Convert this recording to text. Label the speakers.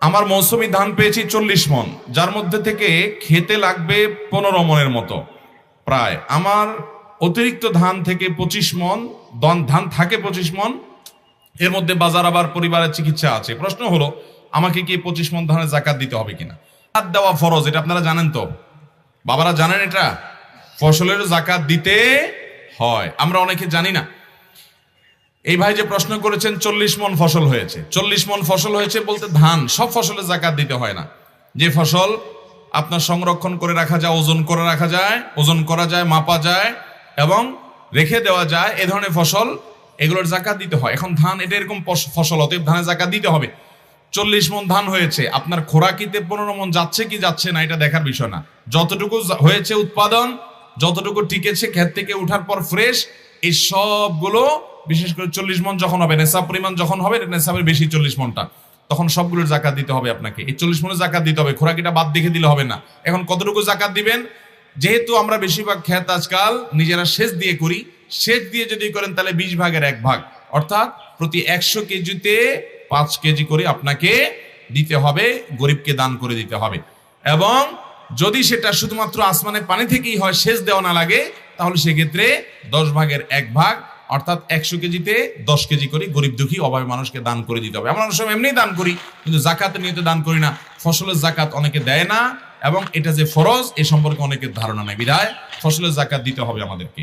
Speaker 1: আমার মৌসুমি ধান পেয়েছি চল্লিশ মন, যার মধ্যে থেকে খেতে লাগবে পনেরো মনের মতো। প্রায় আমার অতিরিক্ত ধান থেকে পঁচিশ মন, দন- ধান থাকে পঁচিশ মন, এর মধ্যে বাজার আবার পরিবারের চিকিৎসা আছে। প্রশ্ন হলো, আমাকে কি পঁচিশ মন ধানের জাকাত দিতে হবে কিনা? জাকাত দেওয়া ফরজ, এটা আপনারা জানেন তো। বাবারা জানেন এটা? ফসলের জাকাত দিতে হয়। আমরা অনেকে জানি না। এই ভাই যে প্রশ্ন করেছেন, চল্লিশ মন ফসল হয়েছে। চল্লিশ মন ফসল হয়েছে বলতে ধান, সব ফসলে জাকাত দিতে হয় না। যে ফসল আপনার সংরক্ষণ করে রাখা যায়, ওজন করে রাখা যায়, ওজন করা যায়, মাপা যায়, এবং রেখে দেওয়া যায়, এ ধরনের ফসল এগুলোর জাকাত দিতে হয়। এখন ধান, এটা এরকম ফসল, অতএব ধানের জাকাত দিতে হবে। চল্লিশ মন ধান হয়েছে, আপনার খোরাকিতে পনেরো মন যাচ্ছে কি যাচ্ছে না, এটা দেখার বিষয় না। যতটুকু হয়েছে উৎপাদন, যতটুকু টিকেছে, ক্ষেত থেকে উঠার পর ফ্রেশ এই সবগুলো বিশেষ করে চল্লিশ মন যখন হবে, নেশাব পরিমাণ যখন হবে, নেশাবের বেশি চল্লিশ মনটা। তখন সবগুলোর জাকাত দিতে হবে আপনাকে। এই চল্লিশ মনের জাকাত দিতে হবে, খোরাকিটা বাদ দেখে দিলে হবে না। এখন কতটুকু জাকাত দিবেন? যেহেতু আমরা বেশিরভাগ ক্ষেত আজকাল, নিজেরা সেচ দিয়ে করি। সেচ দিয়ে যদি করেন, তাহলে বিশ ভাগের এক ভাগ। অর্থাৎ প্রতি একশো কেজিতে পাঁচ কেজি করে আপনাকে দিতে হবে, গরিবকে দান করে দিতে হবে। এবং যদি সেটা শুধুমাত্র আসমানের পানি থেকেই হয়, সেচ দেওয়া না লাগে, তাহলে সেক্ষেত্রে দশ ভাগের এক ভাগ অর্থাৎ একশো কেজিতে দশ কেজি করে গরিব দুঃখী অভাবী মানুষকে দান করে দিতে হবে। আমরা অনেক সময় এমনি দান করি, কিন্তু জাকাত নিয়ে দান করি না। ফসলের জাকাত অনেকে দেয় না, এবং এটা যে ফরজ, এ সম্পর্কে অনেকের ধারণা নেই। বিধায় ফসলের জাকাত দিতে হবে আমাদেরকে।